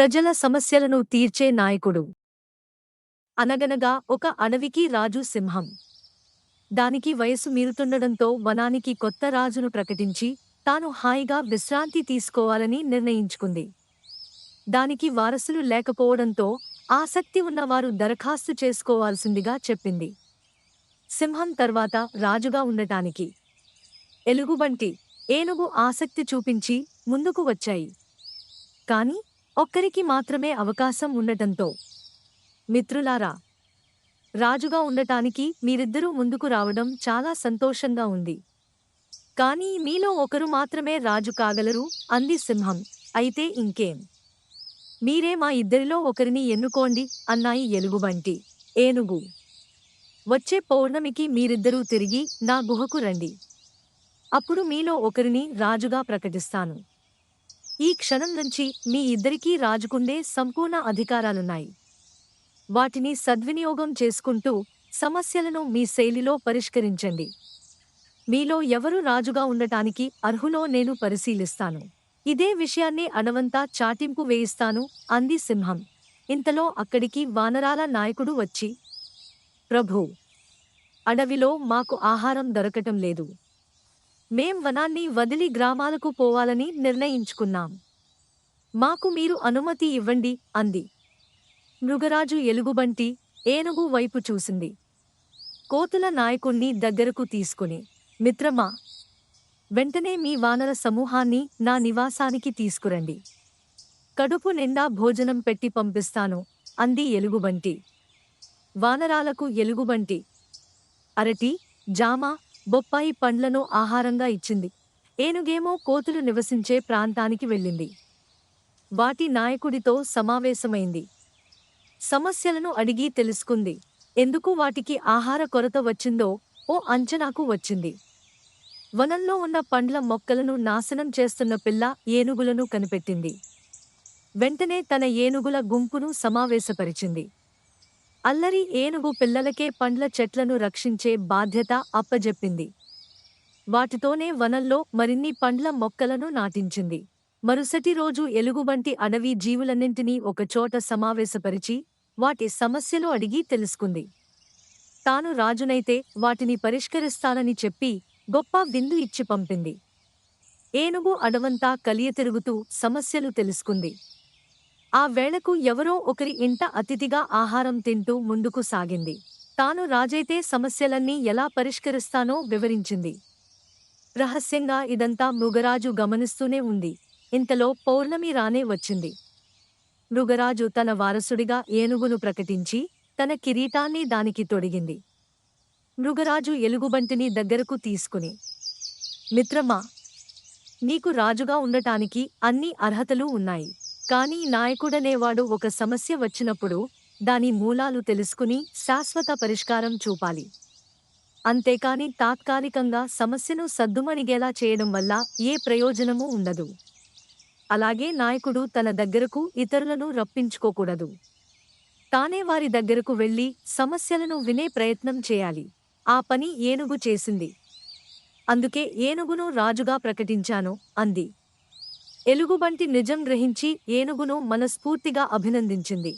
ప్రజల సమస్యలను తీర్చే నాయకుడు. అనగనగా ఒక అడవికి రాజు సింహం. దానికి వయసు మీరుతుండడంతో వనానికి కొత్త రాజును ప్రకటించి తాను హాయిగా విశ్రాంతి తీసుకోవాలని నిర్ణయించుకుంది. దానికి వారసులు లేకపోవడంతో ఆసక్తి ఉన్నవారు దరఖాస్తు చేసుకోవాల్సిందిగా చెప్పింది. సింహం తర్వాత రాజుగా ఉండటానికి. ఎలుగుబంటి ఏనుగు ఆసక్తి చూపించి ముందుకు వచ్చాయి. కాని ఒక్కరికి మాత్రమే అవకాశం ఉండటంతో. మిత్రులారా రాజుగా ఉండటానికి మీరిద్దరూ ముందుకు రావడం చాలా సంతోషంగా ఉంది. కానీ మీలో ఒకరు మాత్రమే రాజు కాగలరు అంది సింహం. అయితే ఇంకేం? మీరే మా ఇద్దరిలో ఒకరిని ఎన్నుకోండి అన్నాయి ఎలుగుబంటి. ఏనుగు! వచ్చే పౌర్ణమికి మీరిద్దరూ తిరిగి నా గుహకు రండి. అప్పుడు మీలో ఒకరిని రాజుగా ప్రకటిస్తాను. ఈ క్షణం నుంచి మీ ఇద్దరికీ రాజుకుండే సంపూర్ణ అధికారాలున్నాయి. వాటిని సద్వినియోగం చేసుకుంటూ సమస్యలను మీ శైలిలో పరిష్కరించండి. మీలో ఎవరు రాజుగా ఉండటానికి అర్హులో నేను పరిశీలిస్తాను. ఇదే విషయాన్ని అడవంతా చాటింపు వేయిస్తాను అంది సింహం. ఇంతలో అక్కడికి వానరాల నాయకుడు వచ్చి ప్రభూ అడవిలో మాకు ఆహారం దొరకటం లేదు. మేం వనాన్ని వదిలి గ్రామాలకు పోవాలని నిర్ణయించుకున్నాం. మాకు మీరు అనుమతి ఇవ్వండి అంది. మృగరాజు ఎలుగుబంటి ఏనుగు వైపు చూసింది. కోతుల నాయకుణ్ణి దగ్గరకు తీసుకుని మిత్రమా వెంటనే మీ వానర సమూహాన్ని నా నివాసానికి తీసుకురండి. కడుపు నిండా భోజనం పెట్టి పంపిస్తాను అంది ఎలుగుబంటి. వానరాలకు ఎలుగుబంటి అరటి జామ బొప్పాయి పండ్లను ఆహారంగా ఇచ్చింది. ఏనుగేమో కోతులు నివసించే ప్రాంతానికి వెళ్ళింది. వాటి నాయకుడితో సమావేశమైంది. సమస్యలను అడిగి తెలుసుకుంది. ఎందుకు వాటికి ఆహార కొరత వచ్చిందో ఓ అంచనాకు వచ్చింది. వనంలో ఉన్న పండ్ల మొక్కలను నాశనం చేస్తున్న పిల్ల ఏనుగులను కనిపెట్టింది. వెంటనే తన ఏనుగుల గుంపును సమావేశపరిచింది. అల్లరి ఏనుగు పిల్లలకే పండ్ల చెట్లను రక్షించే బాధ్యత అప్పజెప్పింది. వాటితోనే వనంలో మరిన్ని పండ్ల మొక్కలను నాటించింది. మరుసటి రోజు ఎలుగుబంటి అడవి జీవులన్నింటినీ ఒకచోట సమావేశపరిచి వాటి సమస్యలు అడిగి తెలుసుకుంది. తాను రాజునైతే వాటిని పరిష్కరిస్తానని చెప్పి గొప్ప విందు ఇచ్చి పంపింది. ఏనుగు అడవంతా కలియతిరుగుతూ సమస్యలు తెలుసుకుంది. ఆ వేళకు ఎవరో ఒకరి ఇంట అతిథిగా ఆహారం తింటూ ముందుకు సాగింది. తాను రాజైతే సమస్యలన్నీ ఎలా పరిష్కరిస్తానో వివరించింది. రహస్యంగా ఇదంతా మృగరాజు గమనిస్తూనే ఉంది. ఇంతలో పౌర్ణమి రానే వచ్చింది. మృగరాజు తన వారసుడిగా ఏనుగును ప్రకటించి తన కిరీటాన్ని దానికి తొడిగింది. మృగరాజు ఎలుగుబంటిని దగ్గరకు తీసుకుని మిత్రమా నీకు రాజుగా ఉండటానికి అన్ని అర్హతలు ఉన్నాయి. కానీ నాయకుడనేవాడు ఒక సమస్య వచ్చినప్పుడు దాని మూలాలు తెలుసుకుని శాశ్వత పరిష్కారం చూపాలి. అంతేకాని తాత్కాలికంగా సమస్యను సద్దుమణిగేలా చేయడం వల్ల ఏ ప్రయోజనమూ ఉండదు. అలాగే నాయకుడు తన దగ్గరకు ఇతరులను రప్పించుకోకూడదు. తానే వారి దగ్గరకు వెళ్ళి సమస్యలను వినే ప్రయత్నం చేయాలి. ఆ పని ఏనుగు చేసింది. అందుకే ఏనుగును రాజుగా ప్రకటించాను అంది. ఎలుగుబంటి నిజం గ్రహించి ఏనుగును మనస్ఫూర్తిగా అభినందించింది.